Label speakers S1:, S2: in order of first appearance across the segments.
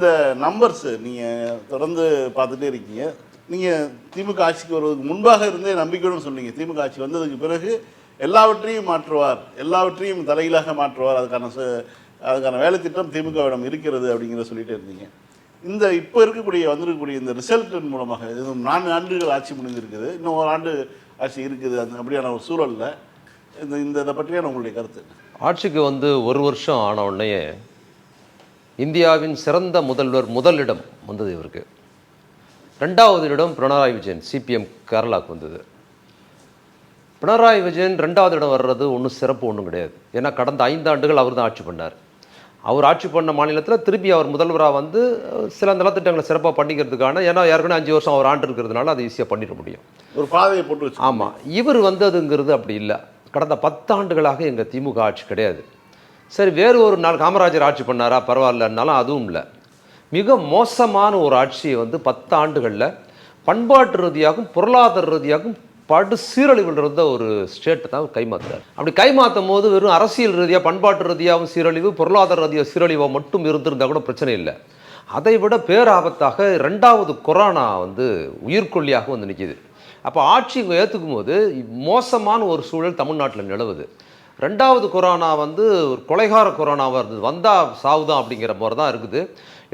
S1: இந்த நம்பர்ஸ் நீங்கள் தொடர்ந்து பார்த்துட்டே இருக்கீங்க. நீங்கள் திமுக ஆட்சிக்கு வருவதற்கு முன்பாக இருந்தே நம்பிக்கையுடன் சொன்னீங்க. திமுக ஆட்சி வந்ததுக்கு பிறகு எல்லாவற்றையும் மாற்றுவார். எல்லாவற்றையும் தலையிலாக மாற்றுவார். அதுக்கான அதுக்கான வேலை திட்டம் திமுகவிடம் இருக்கிறது அப்படிங்கிறத சொல்லிகிட்டே இருந்தீங்க. இந்த இப்போ இருக்கக்கூடிய வந்திருக்கக்கூடிய இந்த ரிசல்ட்டின் மூலமாக இது நான்கு ஆண்டுகள் ஆட்சி முடிஞ்சிருக்குது இன்னும் ஒரு ஆண்டு ஆட்சி இருக்குது. அந்த அப்படியான ஒரு சூழலில். இந்த இந்த இதை பற்றியான உங்களுடைய கருத்து.
S2: ஆட்சிக்கு வந்து ஒரு வருஷம் ஆன உடனே இந்தியாவின் சிறந்த முதல்வர் முதலிடம் வந்தது இவருக்கு. ரெண்டாவது இடம் பினராயி விஜயன் சிபிஎம் கேரளாவுக்கு வந்தது. பினராயி விஜயன் ரெண்டாவது இடம் வர்றது ஒன்றும் சிறப்பு ஒன்றும் கிடையாது. ஏன்னா கடந்த ஐந்து ஆண்டுகள் அவர் தான் ஆட்சி பண்ணார். அவர் ஆட்சி பண்ண மாநிலத்தில் திருப்பி அவர் முதல்வராக வந்து சில நலத்திட்டங்களை சிறப்பாக பண்ணிக்கிறதுக்கான ஏன்னா ஏற்கனவே அஞ்சு வருஷம் அவர் ஆண்டு இருக்கிறதுனால அதை ஈஸியாக பண்ணிட முடியும்.
S1: ஒரு பாதையை போட்டு
S2: ஆமாம் இவர் வந்ததுங்கிறது அப்படி இல்லை. கடந்த பத்தாண்டுகளாக எங்கள் திமுக ஆட்சி கிடையாது. சரி வேறு ஒரு நாள் காமராஜர் ஆட்சி பண்ணாரா? பரவாயில்லன்னாலும் அதுவும் இல்லை. மிக மோசமான ஒரு ஆட்சியை வந்து பத்தாண்டுகளில் பண்பாட்டு ரீதியாகவும் பொருளாதார ரீதியாகவும் படு சீரழிவில் இருந்த ஒரு ஸ்டேட்டை தான் கைமாத்துறாரு. அப்படி கைமாற்றும் போது வெறும் அரசியல் ரீதியாக பண்பாட்டு ரீதியாகவும் சீரழிவு பொருளாதார ரீதியாக சீரழிவாக மட்டும் இருந்திருந்தா கூட பிரச்சனை இல்லை. அதை விட பேராபத்தாக ரெண்டாவது கொரோனா வந்து உயிர்கொல்லியாக வந்து நிற்கிது அப்போ ஆட்சி ஏற்றுக்கும் போது மோசமான ஒரு சூழல் தமிழ்நாட்டில் நிலவுது. ரெண்டாவது கொரோனா வந்து ஒரு கொலைகார கொரோனாவாக இருந்தது வந்தால் சாவுதான் அப்படிங்கிற மாதிரி தான் இருக்குது.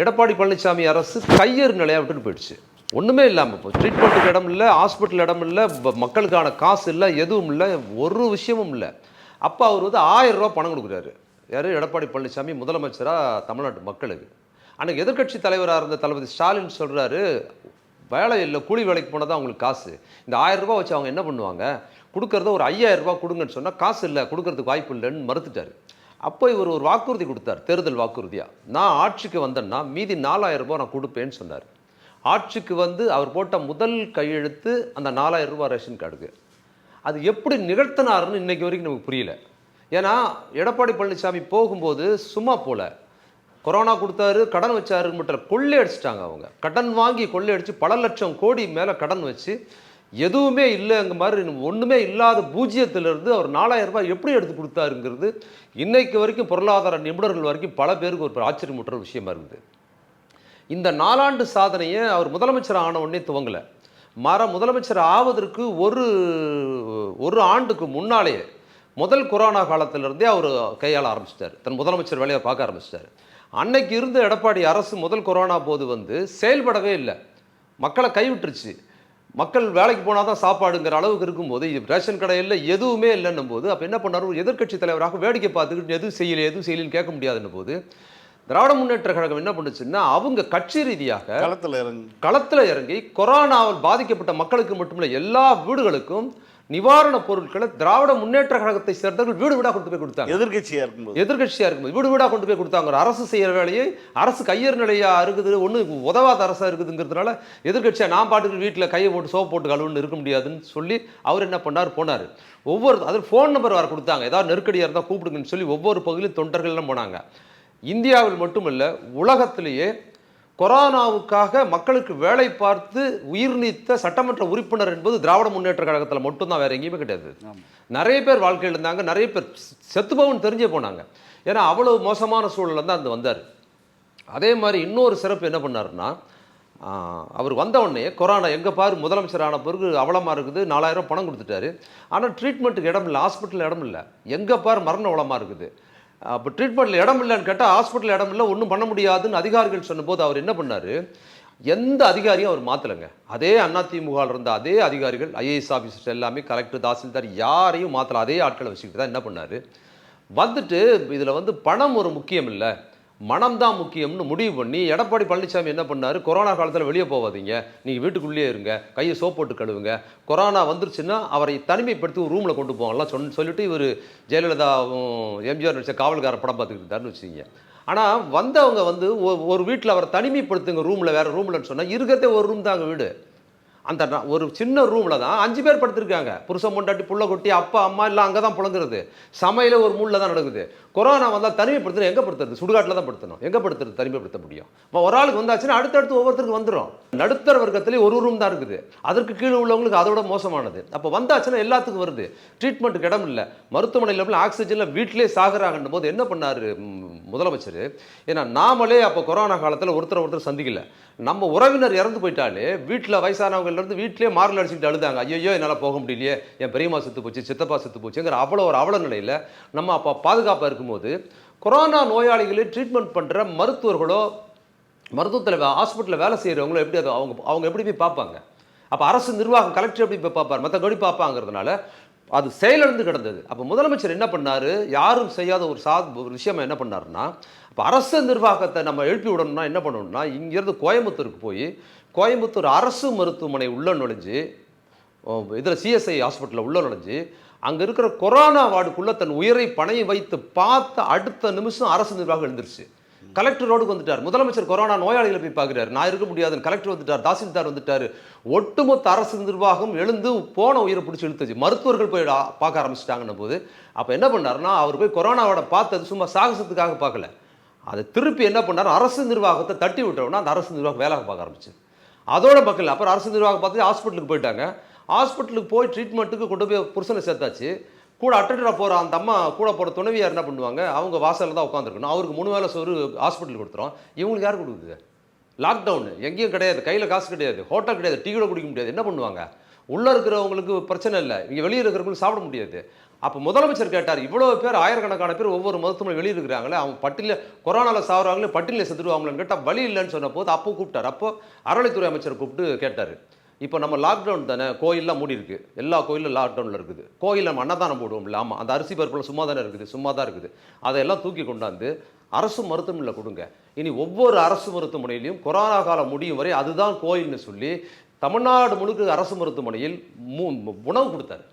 S2: எடப்பாடி பழனிசாமி அரசு கையறு நிலையாக விட்டுட்டு போயிடுச்சு. ஒன்றுமே இல்லாமல் இப்போ ட்ரீட்மெண்ட்டுக்கு இடம் இல்லை ஹாஸ்பிட்டல் இடம் இல்லை மக்களுக்கான காசு இல்லை எதுவும் இல்லை ஒரு விஷயமும் இல்லை. அப்போ அவர் வந்து ஆயிரம் ரூபா பணம் கொடுக்குறாரு. யார்? எடப்பாடி பழனிசாமி முதலமைச்சராக தமிழ்நாட்டு மக்களுக்கு. அன்னைக்கு எதிர்க்கட்சி தலைவராக இருந்த தளபதி ஸ்டாலின் சொல்கிறாரு வேலை இல்லை கூலி வேலைக்கு போனால் தான் அவங்களுக்கு காசு. இந்த ஆயிரம் ரூபாய் வச்சு அவங்க என்ன பண்ணுவாங்க? கொடுக்கறத ஒரு ஐயாயிரம் ரூபாய் கொடுங்கன்னு சொன்னால் காசு இல்லை கொடுக்கறதுக்கு வாய்ப்பு இல்லைன்னு மறுத்துட்டாரு. அப்போ இவர் ஒரு வாக்குறுதி கொடுத்தார் தேர்தல் வாக்குறுதியாக நான் ஆட்சிக்கு வந்தேன்னா மீதி நாலாயிரம் ரூபாய் நான் கொடுப்பேன்னு சொன்னார். ஆட்சிக்கு வந்து அவர் போட்ட முதல் கையெழுத்து அந்த நாலாயிரம் ரூபாய் ரேஷன் கார்டுக்கு. அது எப்படி நிகழ்த்தினாருன்னு இன்றைக்கி வரைக்கும் நமக்கு புரியல. ஏன்னா எடப்பாடி பழனிசாமி போகும்போது சும்மா போல கொரோனா கொடுத்தாரு கடன் வச்சாரு மட்டும் கொள்ளை அடிச்சிட்டாங்க அவங்க. கடன் வாங்கி கொள்ளை அடித்து பல லட்சம் கோடி மேலே கடன் வச்சு எதுவுமே இல்லைங்க மாதிரி ஒன்றுமே இல்லாத பூஜ்ஜியத்திலிருந்து அவர் நாலாயிரம் ரூபாய் எப்படி எடுத்து கொடுத்தாருங்கிறது இன்றைக்கு வரைக்கும் பொருளாதார நிபுணர்கள் வரைக்கும் பல பேருக்கு ஒரு ஆச்சரியமூட்டுற விஷயமா இருக்குது. இந்த நாலாண்டு சாதனையை அவர் முதலமைச்சர் ஆன உடனே துவங்கலை. மர முதலமைச்சர் ஆவதற்கு ஒரு ஒரு ஆண்டுக்கு முன்னாலேயே முதல் கொரோனா காலத்திலிருந்தே அவர் கையாள ஆரம்பிச்சிட்டார். தன் முதலமைச்சர் வேலையை பார்க்க ஆரம்பிச்சிட்டார். அன்னைக்கு இருந்த எடப்பாடி அரசு முதல் கொரோனா போது வந்து செயல்படவே இல்லை. மக்களை கைவிட்டுருச்சு. மக்கள் வேலைக்கு போனால் தான் சாப்பாடுங்கிற அளவுக்கு இருக்கும்போது ரேஷன் கடை இல்லை எதுவுமே இல்லைன்னும் போது அப்போ என்ன பண்ணார்? ஒரு எதிர்க்கட்சி தலைவராக வேடிக்கை பார்த்துக்கிட்டு எதுவும் செய்யலை எதுவும் செய்யலைன்னு கேட்க முடியாதுன்னும் போது திராவிட முன்னேற்ற கழகம் என்ன பண்ணுச்சுன்னா அவங்க கட்சி ரீதியாக
S1: களத்தில் இறங்கி.
S2: களத்தில் இறங்கி கொரோனாவால் பாதிக்கப்பட்ட மக்களுக்கு மட்டுமில்லை எல்லா வீடுகளுக்கும் நிவாரணப் பொருட்களை திராவிட முன்னேற்ற கழகத்தை சேர்ந்தவர்கள் வீடு வீடாக கொண்டு போய் கொடுத்தாங்க.
S1: எதிர்க்கட்சியா இருக்கும்போது?
S2: எதிர்கட்சியாக இருக்கும்போது. வீடு வீடாக கொண்டு போய் கொடுத்தாங்க. அரசு செய்கிற வேலையை அரசு கையறு நிலையா இருக்குது ஒன்று உதவாத அரசாக இருக்குதுங்கிறதுனால எதிர்கட்சியாக நான் பாட்டுக்கு வீட்டில் கையை போட்டு சோப்பு போட்டு கழுவுன்னு இருக்க முடியாதுன்னு சொல்லி அவர் என்ன பண்ணார்? போனார். ஒவ்வொரு அதில் ஃபோன் நம்பர் வர கொடுத்தாங்க. ஏதாவது நெருக்கடியாக இருந்தால் கூப்பிடுங்கன்னு சொல்லி ஒவ்வொரு பகுதியிலும் தொண்டர்கள்லாம் போனாங்க. இந்தியாவில் மட்டுமல்ல உலகத்திலேயே கொரோனாவுக்காக மக்களுக்கு வேலை பார்த்து உயிர் நீத்த சட்டமன்ற உறுப்பினர் என்பது திராவிட முன்னேற்ற கழகத்தில் மட்டும்தான் வேற எங்கேயுமே கிடையாது. நிறைய பேர் வாழ்க்கையில் இருந்தாங்க நிறைய பேர் செத்துபவன் தெரிஞ்சே போனாங்க. ஏன்னா அவ்வளவு மோசமான சூழல்ல தான் அந்த வந்தார். அதே மாதிரி இன்னொரு சிறப்பு என்ன பண்ணாருன்னா அவர் வந்த உடனே கொரோனா எங்கே பாரு முதலமைச்சர் ஆன பிறகு அவலமாக இருக்குது நாலாயிரம் பணம் கொடுத்துட்டாரு. ஆனால் ட்ரீட்மெண்ட்டுக்கு இடம் இல்லை ஹாஸ்பிட்டலில் இடம் இல்லை. எங்கே பாரு மரண அவலமாக இருக்குது. அப்போ ட்ரீட்மெண்ட்டில் இடம் இல்லைன்னு கேட்டால் ஹாஸ்பிட்டல் இடம் இல்லை ஒன்றும் பண்ண முடியாதுன்னு அதிகாரிகள் சொன்னபோது அவர் என்ன பண்ணார்? எந்த அதிகாரியும் அவர் மாற்றலைங்க அதே அதிமுகவில் இருந்த அதே அதிகாரிகள் ஐஏஎஸ் ஆஃபீஸர்ஸ் எல்லாமே கலெக்டர் தாசில்தார் யாரையும் மாற்றல அதே ஆட்களை வச்சுக்கிட்டு தான் என்ன பண்ணார்? வந்துட்டு இதில் வந்து பணம் ஒரு முக்கியம் இல்லை. மனம்தான் முக்கியம்னு முடிவு பண்ணி எடப்பாடி பழனிசாமி என்ன பண்ணார்? கொரோனா காலத்தில் வெளியே போகாதீங்க நீங்கள் வீட்டுக்குள்ளேயே இருங்க. கையை சோப் போட்டு கழுவுங்க. கொரோனா வந்துருச்சுன்னா அவரை தனிமைப்படுத்தி ஒரு ரூமில் கொண்டு போகலாம் சொன் சொல்லிட்டு இவர் ஜெயலலிதாவும் எம்ஜிஆர் நடித்த காவல்கார படம் பார்த்துக்கிட்டு இருந்தார்னு வச்சுக்கிங்க. ஆனால் வந்தவங்க வந்து ஒரு வீட்டில் அவரை தனிமைப்படுத்துங்க ரூமில் வேறு ரூம்லன்னு சொன்னால் இருக்கிறதே ஒரு ரூம் தாங்க வீடு. அந்த ஒரு சின்ன ரூமில் தான் அஞ்சு பேர் படுத்திருக்காங்க. புருஷன் பொண்டாட்டி புள்ள கொட்டி அப்பா அம்மா எல்லாம் அங்கே தான் புழங்குறது சமையல ஒரு மூலில் தான் நடக்குது. கொரோனா வந்தால் தனிமைப்படுத்தணும். எங்கே படுத்துறது? சுடுகாட்டில் தான் படுத்தணும். எங்கே படுத்துறது? தனிமைப்படுத்த முடியும். இப்போ ஒரு ஆளுக்கு வந்தாச்சுன்னா அடுத்தடுத்து ஒவ்வொருத்தருக்கு வந்துடும் நடுத்தர வர்க்கத்திலே ஒரு ரூம் தான் இருக்குது. அதற்கு கீழே உள்ளவங்களுக்கு அதோட மோசமானது. அப்போ வந்தாச்சுன்னா எல்லாத்துக்கும் வருது. ட்ரீட்மெண்ட்டுக்கு இடம் இல்லை மருத்துவமனையில் போய் ஆக்சிஜனில் வீட்டிலே சாகுறாங்கன்ற போது என்ன பண்ணார் முதலமைச்சர்? ஏன்னா நாமளே அப்போ கொரோனா காலத்தில் ஒருத்தர் ஒருத்தர் சந்திக்கல. நம்ம உறவினர் இறந்து போயிட்டாலே வீட்டில் வயசானவங்கலேருந்து வீட்டிலே மாரல் அடிச்சுட்டு அழுதாங்க. ஐயோ என்னால் போக முடியலையே. என் பெரியம்மா செத்து போச்சு சித்தப்பா செத்து போச்சுங்கிற அவ்வளோ ஒரு அவல நிலையில் நம்ம அப்போ பாதுகாப்பாக இருக்கும்போது கொரோனா நோயாளிகளை ட்ரீட்மெண்ட் பண்ணுற மருத்துவர்களோ மருத்துவத்தில் ஹாஸ்பிட்டலில் வேலை செய்கிறவங்களோ எப்படி அது அவங்க அவங்க எப்படி போய் பார்ப்பாங்க? அப்போ அரசு நிர்வாகம் கலெக்டர் எப்படி போய் பார்ப்பார்? மற்றபடி பார்ப்பாங்கிறதுனால அது செயலிழந்து கிடந்தது. அப்போ முதலமைச்சர் என்ன பண்ணார்? யாரும் செய்யாத ஒரு சா ஒரு விஷயம் என்ன பண்ணாருன்னா அப்போ அரசு நிர்வாகத்தை நம்ம எழுப்பி விடணும்னா என்ன பண்ணணும்னா இங்கேருந்து கோயம்புத்தூருக்கு போய் கோயம்புத்தூர் அரசு மருத்துவமனை உள்ள நுழைஞ்சு இதில் சிஎஸ்ஐ ஹாஸ்பிட்டலில் உள்ள நுழைஞ்சு அங்கே இருக்கிற கொரோனா வார்டுக்குள்ளே தன் உயிரை பணைய வைத்து பார்த்த அடுத்த நிமிஷம் அரசு நிர்வாகம் எழுந்துருச்சு. கலெக்டர் ரோடுக்கு வந்துட்டார். முதலமைச்சர் கொரோனா நோயாளிகளை போய் பார்க்குறாரு. நான் இருக்க முடியாதுன்னு கலெக்டர் வந்துட்டார் தாசில்தார் வந்துட்டார். ஒட்டுமொத்த அரசு நிர்வாகம் எழுந்து போன உயிரை பிடிச்சி இழுத்துச்சு. மருத்துவர்கள் போய் பார்க்க ஆரம்பிச்சிட்டாங்கன்னும் போது அப்போ என்ன பண்ணாருன்னா அவர் போய் கொரோனாவோட பார்த்தது சும்மா சாகசத்துக்காக பார்க்கல. அதை திருப்பி என்ன பண்ணார்? அரசு நிர்வாகத்தை தட்டி விட்டோம்னா அந்த அரசு நிர்வாகம் வேலை பார்க்க ஆரம்பிச்சு அதோட மக்கள் அப்புறம் அரசு நிர்வாகம் பார்த்து ஹாஸ்பிட்டலுக்கு போயிட்டாங்க. ஹாஸ்பிட்டலுக்கு போய் ட்ரீட்மெண்ட்டுக்கு கொண்டு போய் புருஷனை சேர்த்தாச்சு. கூட அட்டண்டராக போகிற அந்த அம்மா கூட போகிற துணைவியார் என்ன பண்ணுவாங்க? அவங்க வாசலில் தான் உட்காந்துருக்கணும் அவருக்கு மூணு வேளை சோறு ஹாஸ்பிட்டல் கொடுத்துரும். இவங்களுக்கு யார் கொடுக்குது? லாக்டவுன் எங்கேயும் கிடையாது. கையில் காசு கிடையாது. ஹோட்டல் கிடையாது. டீ கூட குடிக்க முடியாது. என்ன பண்ணுவாங்க? உள்ளே இருக்கிறவங்களுக்கு பிரச்சனை இல்லை. இங்கே வெளியே இருக்கிறவங்களுக்கு சாப்பிட முடியாது. அப்போ முதலமைச்சர் கேட்டார் இவ்வளோ பேர் ஆயிரக்கணக்கான பேர் ஒவ்வொரு மருத்துவமனை வெளியே இருக்கிறாங்களே அவங்க பட்டியல கொரோனாவில் சாகுறாங்களே பட்டியலில் செத்துருவாங்களான்னு கேட்டால் வழி இல்லைன்னு சொன்ன போது அப்போ கூப்பிட்டார். அப்போ அறநிலைத்துறை அமைச்சர் கூப்பிட்டு கேட்டார். இப்போ நம்ம லாக்டவுன் தானே கோயிலெலாம் மூடி இருக்குது எல்லா கோயிலும் லாக்டவுனில் இருக்குது. கோயிலில் நம்ம அன்னதானம் போடுவோம்ல ஆமாம் அந்த அரிசி பருப்பில் சும்மா தானே இருக்குது சும்மா தான் இருக்குது. அதையெல்லாம் தூக்கி கொண்டாந்து அரசு மருத்துவமனையில் கொடுங்க. இனி ஒவ்வொரு அரசு மருத்துவமனையிலையும் கொரோனா காலம் முடியும் வரை அதுதான் கோயில்னு சொல்லி தமிழ்நாடு முழுக்க அரசு மருத்துவமனையில் மூ உணவு கொடுத்தாரு.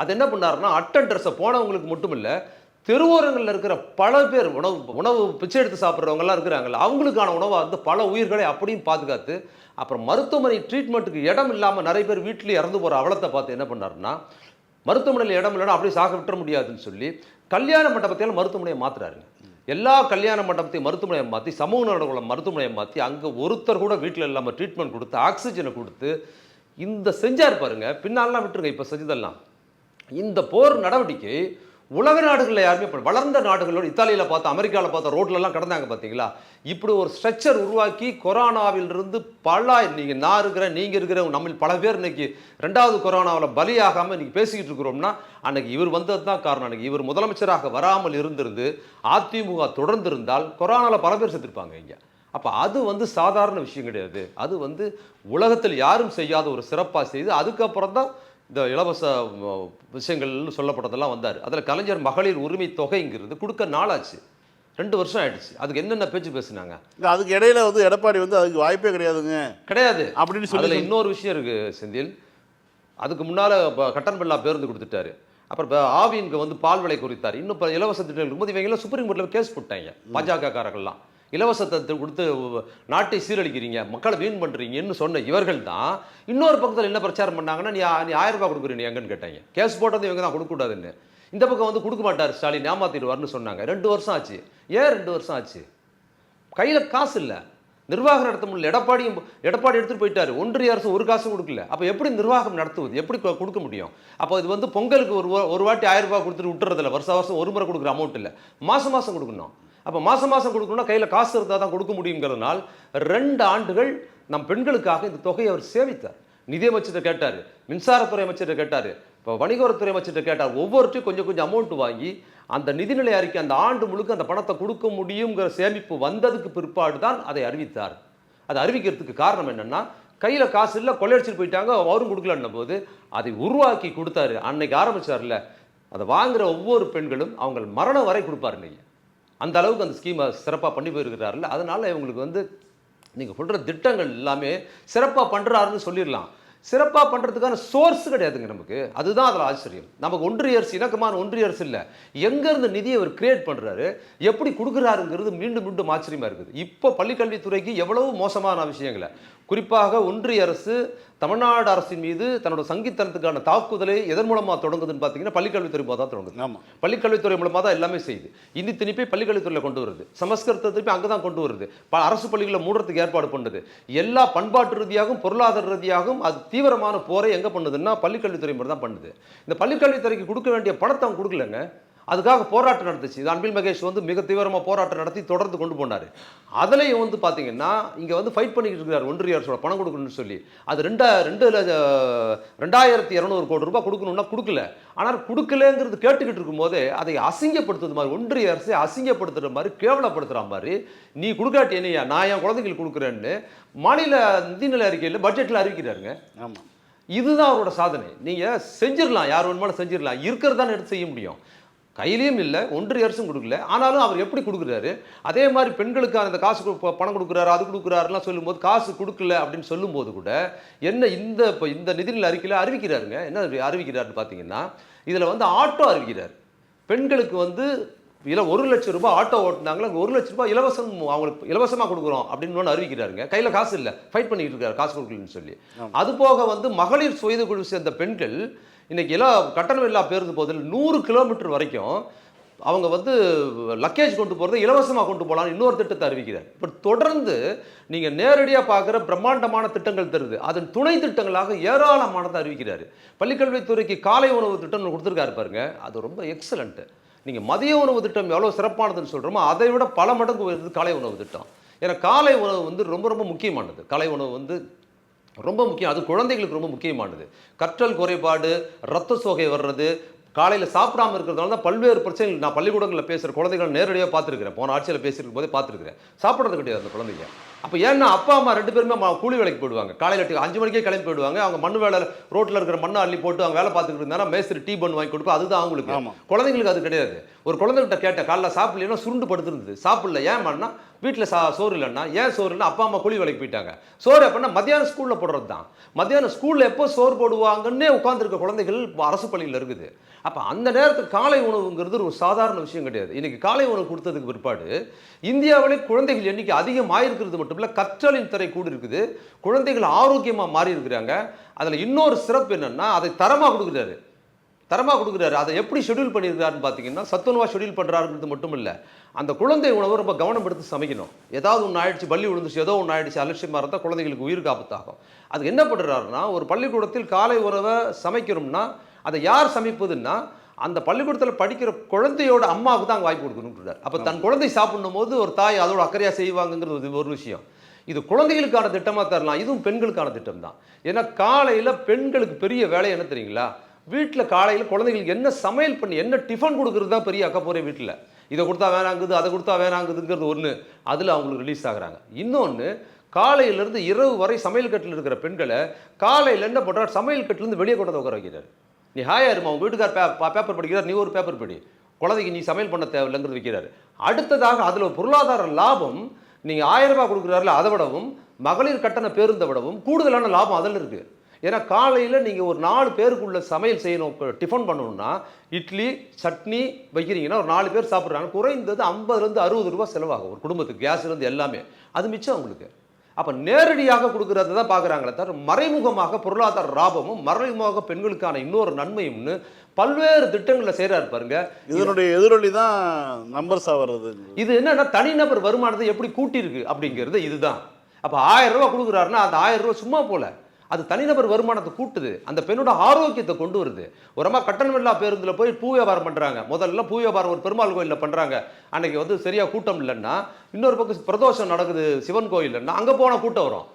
S2: அது என்ன பண்ணாருன்னா அட்டன்டர்ஸை போனவங்களுக்கு மட்டும் இல்லை தெருவோரங்களில் இருக்கிற பல பேர் உணவு உணவு பிச்சை எடுத்து சாப்பிட்றவங்கலாம் இருக்கிறாங்கல்ல அவங்களுக்கான உணவை வந்து பல உயிர்களை அப்படியும் பாதுகாத்து அப்புறம் மருத்துவமனை ட்ரீட்மெண்ட்டுக்கு இடம் இல்லாமல் நிறைய பேர் வீட்டிலேயே இறந்து போகிற அவலத்தை பார்த்து என்ன பண்ணாருன்னா மருத்துவமனையில் இடம் இல்லைன்னா அப்படியே சாக விட்டுற முடியாதுன்னு சொல்லி கல்யாண மண்டபத்தையெல்லாம் மருத்துவமனையை மாற்றுறாருங்க எல்லா கல்யாண மண்டபத்தையும் மருத்துவமனையை மாற்றி சமூக நலக்குள்ள மருத்துவமனையை மாற்றி அங்கே ஒருத்தர் கூட வீட்டில் இல்லாமல் ட்ரீட்மெண்ட் கொடுத்து ஆக்சிஜனை கொடுத்து இந்த செஞ்சார் பாருங்க பின்னாலாம் விட்டுருங்க இப்போ செஞ்சதெல்லாம். இந்த போர் நடவடிக்கை உலக நாடுகளில் யாருமே இப்போ வளர்ந்த நாடுகளோட இத்தாலியில் பார்த்து அமெரிக்காவில் பார்த்த ரோட்லலாம் கடந்தாங்க பார்த்தீங்களா இப்படி ஒரு ஸ்ட்ரக்சர் உருவாக்கி கொரோனாவிலிருந்து பல நீங்கள் நான் இருக்கிறேன் நீங்கள் இருக்கிற நம்ம பல பேர் இன்னைக்கு ரெண்டாவது கொரோனாவில் பலியாகாமல் இன்னைக்கு பேசிக்கிட்டு இருக்கிறோம்னா அன்னைக்கு இவர் வந்தது தான் காரணம். அன்னைக்கு இவர் முதலமைச்சராக வராமல் இருந்திருந்து அதிமுக தொடர்ந்து இருந்தால் கொரோனாவில் பல பேர் செத்துருப்பாங்க இங்கே. அப்போ அது வந்து சாதாரண விஷயம் கிடையாது. அது வந்து உலகத்தில் யாரும் செய்யாத ஒரு சிறப்பாக செய்து அதுக்கப்புறம் தான் இந்த இலவச விஷயங்கள்னு சொல்லப்பட்டதெல்லாம் வந்தார். அதில் கலைஞர் மகளிர் உரிமை தொகைங்கிறது கொடுக்க நாளாச்சு. ரெண்டு வருஷம் ஆயிடுச்சு. அதுக்கு என்னென்ன பேச்சு பேசுனாங்க?
S1: இல்ல, அதுக்கு இடையில வந்து எடப்பாடி வந்து அதுக்கு வாய்ப்பே கிடையாதுங்க.
S2: கிடையாது.
S1: அப்படின்னு சொல்லி
S2: அதில் இன்னொரு விஷயம் இருக்கு செந்தில். அதுக்கு முன்னால் கட்டணம் பில்லா பேருந்து கொடுத்துட்டாரு. அப்புறம் இப்ப ஆவினுக்கு வந்து பால் விலை குறித்தார். இன்னும் இப்போ இலவச திட்டம் இருக்கும்போது இவங்கெல்லாம் சுப்ரீம் கோர்ட்டில் கேஸ் போட்டாங்க பாஜக காரர்கள்லாம் இலவசத்தை கொடுத்து நாட்டை சீரழிக்கிறீங்க மக்களை வீண் பண்ணுறீங்கன்னு சொன்ன இவர்கள் தான் இன்னொரு பக்கத்தில் என்ன பிரச்சாரம் பண்ணாங்கன்னா நீ நீ ஆயிரம் ரூபாய் கொடுக்குறீங்க எங்கன்னு கேட்டாங்க. கேஸ் போட்டது இவங்க தான் கொடுக்கக்கூடாதுன்னு. இந்த பக்கம் வந்து கொடுக்க மாட்டார் ஸ்டாலின் ஏமாத்திடுவார்னு சொன்னாங்க. ரெண்டு வருஷம் ஆச்சு. ஏன் ரெண்டு வருஷம் ஆச்சு? கையில் காசு இல்லை. நிர்வாகம் நடத்த முடியல. எடப்பாடியும் எடப்பாடி எடுத்துகிட்டு போயிட்டார். ஒன்றிய அரசு ஒரு காசும் கொடுக்கல. அப்போ எப்படி நிர்வாகம் நடத்துவது? எப்படி கொடுக்க முடியும்? அப்போ இது வந்து பொங்கலுக்கு ஒரு ஒரு வாட்டி ஆயிரம் ரூபாய் கொடுத்துட்டு விட்டுறதில்ல. வருஷ வருஷம் ஒரு முறை கொடுக்குற அமௌண்ட் இல்லை. மாதம் மாதம் கொடுக்கணும். அப்போ மாதம் மாதம் கொடுக்கணும்னா கையில் காசு இருந்தால் தான் கொடுக்க முடியுங்கிறதுனால் ரெண்டு ஆண்டுகள் நம் பெண்களுக்காக இந்த தொகையை அவர் சேமித்தார். நிதியமைச்சர்கிட்ட கேட்டார் மின்சாரத்துறை அமைச்சர்கிட்ட கேட்டார் இப்போ வணிகவரத்துறை அமைச்சர்கிட்ட கேட்டார். ஒவ்வொருத்தையும் கொஞ்சம் கொஞ்சம் அமௌண்ட் வாங்கி அந்த நிதிநிலை அறிக்கை அந்த ஆண்டு முழுக்க அந்த பணத்தை கொடுக்க முடியுங்கிற சேமிப்பு வந்ததுக்கு பிற்பாடு தான் அதை அறிவித்தார். அதை அறிவிக்கிறதுக்கு காரணம் என்னென்னா கையில் காசு இல்லை கொள்ளையடிச்சிட்டு போயிட்டாங்க அவரும் கொடுக்கலன்ன போது அதை உருவாக்கி கொடுத்தாரு. அன்னைக்கு ஆரம்பிச்சார்ல அதை வாங்குகிற ஒவ்வொரு பெண்களும் அவங்க மரணம் வரை கொடுப்பாரு இன்னைக்கு அந்த அளவுக்கு அந்த ஸ்கீமை சிறப்பாக பண்ணி போயிருக்கிறாருல்ல. அதனால் இவங்களுக்கு வந்து நீங்கள் சொல்கிற திட்டங்கள் எல்லாமே சிறப்பாக பண்ணுறாருன்னு சொல்லிடலாம். சிறப்பாக பண்ணுறதுக்கான சோர்ஸ் கிடையாதுங்க நமக்கு. அதுதான் அதில் ஆச்சரியம். நமக்கு ஒன்றிய அரசு இணக்கமான ஒன்றிய அரசு இல்லை. எங்கேருந்து நிதியை அவர் கிரியேட் பண்ணுறாரு எப்படி கொடுக்குறாருங்கிறது மீண்டும் மீண்டும் ஆச்சரியமாக இருக்குது. இப்போ பள்ளிக்கல்வித்துறைக்கு எவ்வளவு மோசமான விஷயங்களை. குறிப்பாக ஒன்றிய அரசு தமிழ்நாடு அரசின் மீது தன்னோட சங்கித்தனத்துக்கான தாக்குதலை எதன் மூலமாக தொடங்குதுன்னு பார்த்தீங்கன்னா பள்ளிக்கல்வித்துறை மூலமாக தான் தொடங்குது.
S1: ஆமா.
S2: பள்ளிக்கல்வித்துறை மூலமாக தான் எல்லாமே செய்யுது. இந்தி திணிப்பை பள்ளிக்கல்வித்துறையில் கொண்டு வருது. சமஸ்கிருத திருப்பி அங்கே தான் கொண்டு வருது. ப அரசு பள்ளிகளை மூடுறதுக்கு ஏற்பாடு பண்ணுது. எல்லா பண்பாட்டு ரீதியாகவும் பொருளாதார ரீதியாகவும் அது தீவிரமான போரை எங்கே பண்ணுதுன்னா பள்ளிக்கல்வித்துறை மட்டும் தான் பண்ணுது. இந்த பள்ளிக்கல்வித்துறைக்கு கொடுக்க வேண்டிய பணத்தை அவங்க கொடுக்கலங்க. அதுக்காக போராட்டம் நடந்துச்சு. இது அன்பில் மகேஷ் வந்து மிக தீவிரமாக போராட்டம் நடத்தி தொடர்ந்து கொண்டு போனார். அதுலேயும் வந்து பார்த்தீங்கன்னா இங்கே வந்து ஃபைட் பண்ணிக்கிட்டு இருக்கிறார் ஒன்றிய அரசோட பணம் கொடுக்கணும்னு சொல்லி. அது ரெண்டா ரெண்டு ரெண்டாயிரத்தி இரநூறு கோடி ரூபாய் கொடுக்கணும்னா கொடுக்கல. ஆனால் கொடுக்கலங்கிறது கேட்டுக்கிட்டு இருக்கும்போதே அதை அசிங்கப்படுத்துறது மாதிரி ஒன்றிய அரசை அசிங்கப்படுத்துகிற மாதிரி கேவலப்படுத்துகிற மாதிரி நீ கொடுக்காட்டி என்னையா? நான் என் குழந்தைகளுக்கு கொடுக்குறேன்னு மாநில நிதிநிலை அறிக்கையில் பட்ஜெட்டில் அறிவிக்கிறாருங்க.
S1: ஆமாம்
S2: இதுதான் அவரோட சாதனை. நீங்கள் செஞ்சிடலாம். யார் வேணுமாலும் செஞ்சிடலாம். இருக்கிறதான எடுத்து செய்ய முடியும். கையிலையும் இல்லை ஒன்றிய அரசும் கொடுக்கல. ஆனாலும் அவர் எப்படி கொடுக்குறாரு? அதே மாதிரி பெண்களுக்கான இந்த காசு பணம் கொடுக்குறாரு அது கொடுக்குறாருலாம் சொல்லும்போது காசு கொடுக்கல அப்படின்னு சொல்லும்போது கூட என்ன இந்த இப்போ இந்த நிதிநிலை அறிக்கையில் அறிவிக்கிறாருங்க? என்ன அறி- அறிவிக்கிறாருன்னு பார்த்தீங்கன்னா இதில் வந்து ஆட்டோ அறிவிக்கிறார். பெண்களுக்கு வந்து இல ஒரு லட்சம் ரூபாய் ஆட்டோ ஓட்டினாங்களா ஒரு லட்ச ரூபாய் இலவசம் அவங்களுக்கு இலவசமாக கொடுக்குறோம் அப்படின்னு ஒன்று அறிவிக்கிறாருங்க. கையில் காசு இல்லை. ஃபைட் பண்ணிட்டு இருக்காரு காசு கொடுக்கலன்னு சொல்லி. அது போக வந்து மகளிர் சுயது குழு சேர்ந்த பெண்கள் இன்றைக்கி எல்லா கட்டணம் இல்லா பேருந்து போதில் நூறு கிலோமீட்டர் வரைக்கும் அவங்க வந்து லக்கேஜ் கொண்டு போகிறத இலவசமாக கொண்டு போகலான்னு இன்னொரு திட்டத்தை அறிவிக்கிறார். இப்போ தொடர்ந்து நீங்கள் நேரடியாக பார்க்குற பிரம்மாண்டமான திட்டங்கள் தருது. அதன் துணை திட்டங்களாக ஏராளமானதை அறிவிக்கிறார். பள்ளிக்கல்வித்துறைக்கு காலை உணவு திட்டம் கொடுத்துருக்காரு பாருங்க. அது ரொம்ப எக்ஸலண்ட்டு நீங்கள் மதிய உணவு திட்டம் எவ்வளோ சிறப்பானதுன்னு சொல்கிறோமோ அதை விட பல மடங்கு உயர்ந்தது காலை உணவு திட்டம். ஏன்னா காலை உணவு வந்து ரொம்ப ரொம்ப முக்கியமானது. காலை உணவு வந்து ரொம்ப முக்கியம். அது குழந்தைகளுக்கு ரொம்ப முக்கியமானது. கற்றல் குறைபாடு ரத்த சோகை வர்றது காலையில் சாப்பிடாம இருக்கிறதுனால தான் பல்வேறு பிரச்சனைகள். நான் பள்ளிக்கூடங்களில் பேசுகிற குழந்தைகள் நேரடியாக பார்த்துருக்கிறேன். போன ஆட்சியில் பேசியிருக்கும் போதே பார்த்துருக்கிறேன். சாப்பிட்றது கிடையாது அந்த குழந்தைங்க. அப்போ ஏன்னா அப்பா அம்மா ரெண்டு பேருமே கூலி வேலைக்கு போயிடுவாங்க. காலையில் அஞ்சு மணிக்கே கிளம்பி போயிடுவாங்க. அவங்க மண்ணு வேலை ரோட்டில் இருக்கிற மண்ணை அள்ளி போட்டு அவங்க வேலை பார்த்துக்கிட்டு இருந்தாலும் மேஸ்திரி டீ பண்ணு வாங்கி கொடுப்போம் அதுதான் அவங்களுக்கு. குழந்தைங்களுக்கு அது கிடையாது. ஒரு குழந்தைகிட்ட கேட்ட காலைல சாப்பிடலாம் சுருண்டு படுத்துருந்தது. சாப்பிடல. ஏன் பண்ணா வீட்டில் சா சோறு இல்லைன்னா ஏன் சோறு இல்லை அப்பா அம்மா கூலி வேலைக்கு போயிட்டாங்க. சோறு எப்படின்னா மத்தியானம் ஸ்கூலில் போடுறது தான் மத்தியானம் ஸ்கூலில் எப்போ சோறு போடுவாங்கன்னே உட்காந்துருக்க குழந்தைகள் அரசு பள்ளியில் இருக்குது. அப்போ அந்த நேரத்துக்கு காலை உணவுங்கிறது ஒரு சாதாரண விஷயம் கிடையாது. இன்றைக்கி காலை உணவு கொடுத்ததுக்கு பிற்பாடு இந்தியாவிலே குழந்தைகள் எண்ணிக்கை அதிகமாயிருக்கிறது மட்டும் இல்லை கற்றலின் திரை கூடி இருக்குது குழந்தைகள் ஆரோக்கியமாக மாறி இருக்கிறாங்க அதில் இன்னொரு சிறப்பு என்னென்னா அதை தரமாக கொடுக்குறாரு. தரமாக கொடுக்குறாரு. அதை எப்படி ஷெட்யூல் பண்ணியிருக்காருன்னு பார்த்தீங்கன்னா சத்துணவாக ஷெடியூல் பண்ணுறாருங்கிறது மட்டும் இல்லை அந்த குழந்தை உணவை ரொம்ப கவனம் எடுத்து சமைக்கணும். ஏதாவது ஒன்று ஆயிடுச்சு பள்ளி விழுந்துச்சு ஏதோ ஒன்று ஆயிடுச்சு அலட்சியமாக இருந்தால் குழந்தைகளுக்கு உயிர் காப்பத்தாகும் அதுக்கு என்ன பண்ணுறாருன்னா ஒரு பள்ளிக்கூடத்தில் காலை உணவை சமைக்கிறோம்னா அதை யார் சமைப்பதுன்னா அந்த பள்ளிக்கூடத்தில் படிக்கிற குழந்தையோட அம்மாவுக்கு தான் வாய்ப்பு கொடுக்கணுன்றார் அப்போ தன் குழந்தை சாப்பிடும் போது ஒரு தாய் அதோட அக்கறையாக செய்வாங்கங்கிறது ஒரு- ஒரு விஷயம். இது குழந்தைகளுக்கான திட்டமாக தரலாம். இதுவும் பெண்களுக்கான திட்டம் தான் ஏன்னா காலையில் பெண்களுக்கு பெரிய வேலை என்ன தெரியுங்களா? வீட்டில் காலையில் குழந்தைகளுக்கு என்ன சமையல் பண்ணி என்ன டிஃபன் கொடுக்குறது தான் பெரிய அக்கப்போரே வீட்டில் இதை கொடுத்தா வேணாங்குது அதை கொடுத்தா வேணாங்குதுங்கிறது ஒன்று அதில் அவங்களுக்கு ரிலீஸ் ஆகுறாங்க. இன்னொன்று காலையிலேருந்து இரவு வரை சமையல் கட்டில் இருக்கிற பெண்களை காலையில் என்ன பண்ணுறாரு சமையல் கட்டிலேருந்து வெளியே கொண்டு வந்து உட்கார வைக்கிறார். நீ ஹாயா இருமா உங்கள் வீட்டுக்கார் பே பேப்பர் படிக்கிறார் நீ ஒரு பேப்பர் படி. குழந்தைக்கு நீ சமையல் பண்ண தேவையில்லைங்கிறது வைக்கிறார். அடுத்ததாக அதில் ஒரு பொருளாதார லாபம் நீங்கள் ஆயிரம் ரூபாய் கொடுக்குறாருல அதை விடவும் மகளிர் கட்டண பேருந்தை விடவும் கூடுதலான லாபம் அதில் இருக்குது ஏன்னா காலையில் நீங்கள் ஒரு நாலு பேருக்குள்ள சமையல் செய்யணும் டிஃபன் பண்ணணும்னா இட்லி சட்னி வைக்கிறீங்கன்னா ஒரு நாலு பேர் சாப்பிட்றாங்க. குறைந்தது ஐம்பதுலேருந்து அறுபது ரூபாய் செலவாகும் ஒரு குடும்பத்துக்கு. கேஸ்லேருந்து எல்லாமே. அது மிச்சம் அவங்களுக்கு அப்போ நேரடியாக கொடுக்கறத தான் பார்க்குறாங்களே தவிர மறைமுகமாக பொருளாதார லாபமும் மறைமுகமாக பெண்களுக்கான இன்னொரு நன்மையும்னு பல்வேறு திட்டங்களில் செய்கிறாரு பாருங்க.
S1: இதனுடைய எதிரொலி தான் நம்பர்ஸாக வர்றது.
S2: இது என்னன்னா தனிநபர் வருமானத்தை எப்படி கூட்டியிருக்கு அப்படிங்கிறது இதுதான். அப்போ ஆயிரம் ரூபாய் கொடுக்குறாருன்னா அந்த ஆயிரம் ரூபாய் சும்மா போல. அது தனிநபர் வருமானத்தை கூட்டுது. அந்த பெண்ணோட ஆரோக்கியத்தை கொண்டு வருது. ஒரு அம்மா கட்டணமில்லா பேருந்தில் போய் பூ வியாபாரம் பண்ணுறாங்க முதல்ல பூ வியாபாரம் ஒரு பெருமாள் கோயிலில் பண்ணுறாங்க அன்னைக்கு வந்து சரியாக கூட்டம் இல்லைன்னா இன்னொரு பக்கம் பிரதோஷம் நடக்குது சிவன் கோயில்னா அங்கே போனால் கூட்டம் வரும்.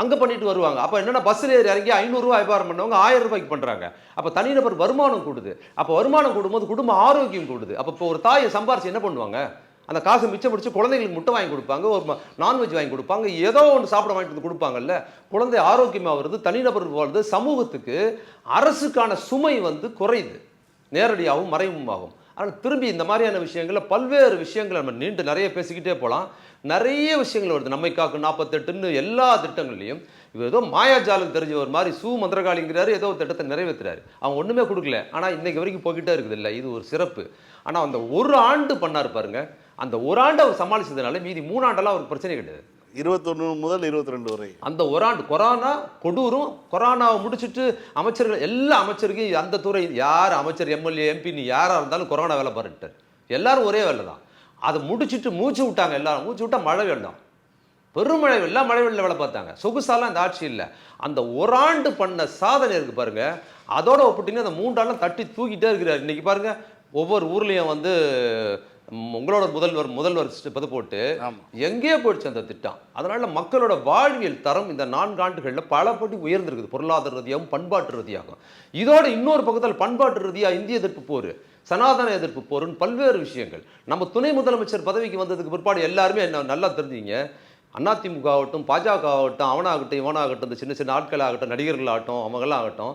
S2: அங்கே பண்ணிட்டு வருவாங்க. அப்போ என்னென்னா பஸ்ஸில் ஏறி இறங்கி ஐநூறுரூவா வியாபாரம் பண்ணவங்க ஆயிரம் ரூபாய்க்கு பண்ணுறாங்க அப்போ தனிநபர் வருமானம் கூடுது. அப்போ வருமானம் கூடும்போது குடும்ப ஆரோக்கியம் கூடுது. அப்போ இப்போ ஒரு தாயை சம்பாரிச்சு என்ன பண்ணுவாங்க? அந்த காசை மிச்சம் பிடிச்சி குழந்தைங்களுக்கு முட்டை வாங்கி கொடுப்பாங்க ஒரு நான்வெஜ் வாங்கி கொடுப்பாங்க ஏதோ ஒன்று சாப்பிட வாங்கிட்டு வந்து கொடுப்பாங்கல்ல குழந்தை ஆரோக்கியமாக வருது தனிநபர் வாழ்து சமூகத்துக்கு அரசுக்கான சுமை வந்து குறையுது. நேரடியாகவும் மறைமுகமாகவும். ஆனால் திரும்பி இந்த மாதிரியான விஷயங்களில் பல்வேறு விஷயங்களை நம்ம நீண்டு நிறைய பேசிக்கிட்டே போகலாம். நிறைய விஷயங்கள் வருது. நம்மை காக்கும் நாற்பத்தெட்டுன்னு எல்லா திட்டங்கள்லையும். இவர் ஏதோ மாயாஜாலம் தெரிஞ்சவர் மாதிரி சூ மந்திரகாளிங்கிறாரு ஏதோ ஒரு திட்டத்தை நிறைவேற்றுறாரு அவங்க ஒன்றுமே கொடுக்கல. ஆனால் இன்றைக்கு வரைக்கும் போய்கிட்டே இருக்குது இல்லை இது ஒரு சிறப்பு. ஆனால் அந்த ஒரு ஆண்டு பண்ணார் பாருங்க. அந்த ஒரு ஆண்டு அவர் சமாளிச்சதுனால மீதி மூணாண்டெல்லாம் அவருக்கு பிரச்சனை கிடையாது.
S1: இருபத்தொன்று முதல் இருபத்தி ரெண்டு வரை.
S2: அந்த ஓராண்டு கொரோனா கொடூரம் கொரோனாவை முடிச்சுட்டு அமைச்சர்கள் எல்லா அமைச்சருக்கும் அந்த துறை யார் அமைச்சர் எம்எல்ஏ எம்பி நீ யாராக இருந்தாலும் கொரோனா வேலை பாருட்டார் எல்லாரும் ஒரே வேலை தான். அதை முடிச்சுட்டு மூச்சு விட்டாங்க எல்லாரும். மூச்சு விட்டா மழை வெள்ளம் பெருமழை வெள்ளம் மழை வெள்ள வேலை பார்த்தாங்க. சொகுசாலாம் இந்த ஆட்சி இல்லை. அந்த ஓராண்டு பண்ண சாதனை இருக்கு பாருங்க. அதோட ஒப்பிட்டீங்கன்னா அந்த மூன்றாலும் தட்டி தூக்கிட்டே இருக்கிறார். இன்னைக்கு பாருங்க ஒவ்வொரு ஊர்லேயும் வந்து உங்களோட முதல்வர் முதல்வர் பது போட்டு. எங்கேயோ போயிடுச்சு அந்த திட்டம். அதனால மக்களோட வாழ்வியல் தரம் இந்த நான்கு ஆண்டுகளில் பலபடி உயர்ந்திருக்குது. பொருளாதார ரீதியாகவும் பண்பாட்டு ரீதியாகவும். இதோட இன்னொரு பக்கத்தில் பண்பாட்டு ரீதியாக இந்திய எதிர்ப்பு போர் சனாதன எதிர்ப்பு போருன்னு பல்வேறு விஷயங்கள். நம்ம துணை முதலமைச்சர் பதவிக்கு வந்ததுக்கு பிற்பாடு எல்லாருமே என்ன நல்லா தெரிஞ்சுங்க அதிமுக ஆகட்டும் பாஜக ஆகட்டும் அவனாகட்டும் இவனாகட்டும் இந்த சின்ன சின்ன ஆட்களாகட்டும் நடிகர்களாகட்டும் அவங்கெல்லாம் ஆகட்டும்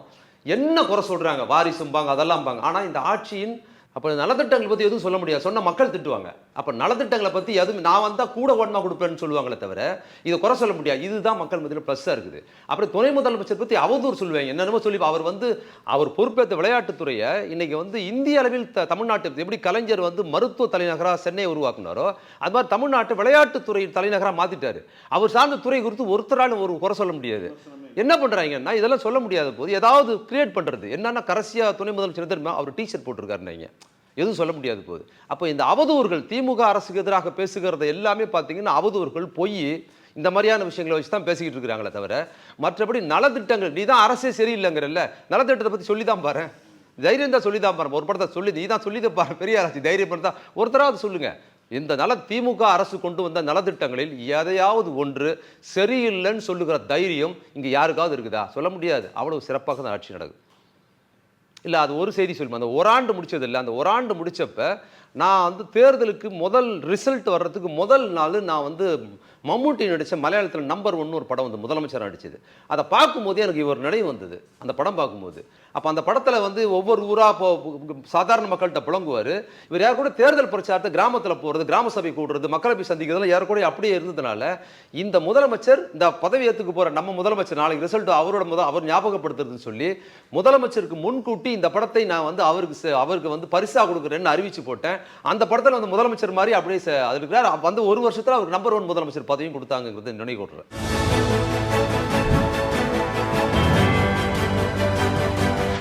S2: என்ன குறை சொல்றாங்க? வாரிசும்பாங்க அதெல்லாம்பாங்க ஆனா இந்த ஆட்சியின் அப்போ நலத்திட்டங்களை பற்றி எதுவும் சொல்ல முடியாது. சொன்ன மக்கள் திட்டுவாங்க. அப்போ நலத்திட்டங்களை பற்றி எதுவும் நான் வந்தால் கூட ஓடமா கொடுப்பேன்னு சொல்லுவாங்களே தவிர இதை குறை சொல்ல முடியாது. இதுதான் மக்கள் மத்தியில் ப்ளஸ்ஸாக இருக்குது. அப்புறம் துணை முதலமைச்சர் பற்றி அவதூறு சொல்லுவாங்க என்னென்னமோ சொல்லி அவர் வந்து அவர் பொறுப்பேற்ற விளையாட்டுத்துறையை இன்னைக்கு வந்து இந்திய அளவில் த தமிழ்நாட்டு எப்படி கலைஞர் வந்து மருத்துவ தலைநகராக சென்னையை உருவாக்குனாரோ அது மாதிரி தமிழ்நாட்டு விளையாட்டுத்துறை தலைநகராக மாற்றிட்டார் அவர் சார்ந்த துறை குறித்து ஒருத்தரால் ஒரு குறை சொல்ல முடியாது. என்ன பண்ணுறாங்கன்னா இதெல்லாம் சொல்ல முடியாத போது ஏதாவது கிரியேட் பண்ணுறது என்னன்னா கடைசியா துணை முதலமைச்சர் தெரியுமா? அவர் டீஷர்ட் போட்டிருக்காருன்னு எதுவும் சொல்ல முடியாது போது. அப்போ இந்த அவதூறுகள் திமுக அரசுக்கு எதிராக பேசுகிறது எல்லாமே பார்த்தீங்கன்னா அவதூறுகள் பொய் இந்த மாதிரியான விஷயங்களை வச்சு தான் பேசிக்கிட்டு இருக்கிறாங்களே தவிர மற்றபடி நலத்திட்டங்கள் நீ தான் அரசே சரியில்லைங்கிறல்ல நலத்திட்டத்தை பற்றி சொல்லி தான் பாரு. தைரியம் தான் சொல்லி தான் பாருங்க ஒரு படத்தை சொல்லி நீ தான் சொல்லி தான் பாரு. பெரிய அரசு தைரியம் பண்ணி தான் ஒருத்தராவது சொல்லுங்கள் இந்த நல திமுக அரசு கொண்டு வந்த நலத்திட்டங்களில் எதையாவது ஒன்று சரியில்லைன்னு சொல்லுகிற தைரியம் இங்கே யாருக்காவது இருக்குதா? சொல்ல முடியாது. அவ்வளவு சிறப்பாக தான் ஆட்சி நடக்குது. இல்லை அது ஒரு செய்தி சொல்லுமா? அந்த ஓராண்டு முடிச்சது இல்லை அந்த ஓராண்டு முடிச்சப்ப நான் வந்து தேர்தலுக்கு முதல் ரிசல்ட் வர்றதுக்கு முதல் நாள் நான் வந்து மம்முட்டி நடித்த மலையாளத்தில் நம்பர் ஒன்று ஒரு படம் வந்து முதலமைச்சர் நடிச்சது. அதை பார்க்கும்போதே எனக்கு இவர் நினைவு வந்தது. அந்த படம் பார்க்கும்போது. அப்போ அந்த படத்தில் வந்து ஒவ்வொரு ஊராக போ சாதாரண மக்கள்கிட்ட புழங்குவார் இவர் யார் கூட தேர்தல் பிரச்சாரத்தை கிராமத்தில் போகிறது கிராம சபை கூடுறது மக்களை போய் சந்திக்கிறதுலாம் யார் கூட அப்படியே இருந்ததுனால இந்த முதலமைச்சர் இந்த பதவி ஏற்றுக்கு போகிற நம்ம முதலமைச்சர் நாளைக்கு ரிசல்ட் அவரோட முதல் அவர் ஞாபகப்படுத்துறதுன்னு சொல்லி முதலமைச்சருக்கு முன்கூட்டி இந்த படத்தை நான் வந்து அவருக்கு அவருக்கு வந்து பரிசாக கொடுக்குறேன்னு அறிவிச்சு போட்டேன். அந்த படத்தில் வந்து முதலமைச்சர் மாதிரி அப்படியே அது இருக்கிறார். வந்து ஒரு வருஷத்தில் அவர் நம்பர் ஒன் முதலமைச்சர் அதையும் கொடுத்தாங்கிறது நினைவு கூட்டுறேன்.